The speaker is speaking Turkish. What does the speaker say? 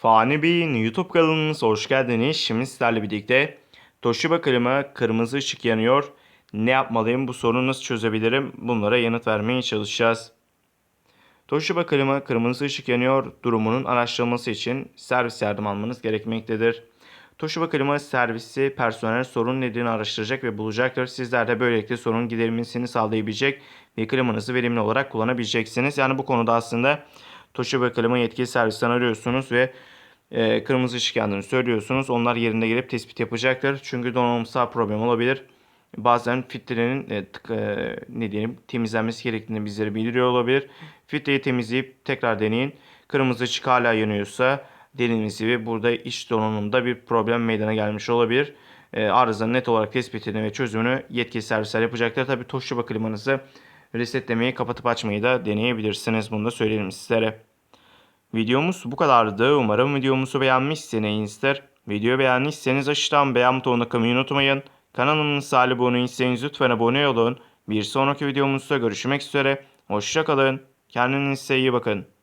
Fani Bey'in YouTube kanalımıza hoş geldiniz. Şimdi sizlerle birlikte Toshiba klima kırmızı ışık yanıyor. Ne yapmalıyım bu sorunu nasıl çözebilirim bunlara yanıt vermeye çalışacağız. Toshiba klima kırmızı ışık yanıyor durumunun araştırılması için servis yardım almanız gerekmektedir. Toshiba klima servisi personel sorun nedenini araştıracak ve bulacaktır. Sizler de böylelikle sorun giderilmesini sağlayabilecek ve klimanızı verimli olarak kullanabileceksiniz. Yani bu konuda aslında Toshiba klima yetkili servisten arıyorsunuz ve e, kırmızı ışık yandığını söylüyorsunuz. Onlar yerinde gelip tespit yapacaktır. Çünkü donanımsal problem olabilir. Bazen filtrenin e, tık- e, ne diyelim temizlenmesi gerektiğini bizlere bildiriyor olabilir. Filtreyi temizleyip tekrar deneyin. Kırmızı ışık hala yanıyorsa deninizi ve burada iç donanımda bir problem meydana gelmiş olabilir. E, arızanın net olarak tespitini ve çözümünü yetkili servisler yapacaktır. Tabii Toshiba klimanızı resetlemeyi kapatıp açmayı da deneyebilirsiniz. Bunu da söyleyelim sizlere. Videomuz bu kadardı. Umarım videomuzu beğenmişsinizdir. Videoyu beğendiyseniz aşağıdan beğen butonuna kılmayı unutmayın. Kanalımıza abone değilseniz lütfen abone olun. Bir sonraki videomuzda görüşmek üzere. Hoşçakalın. Kendinize iyi bakın.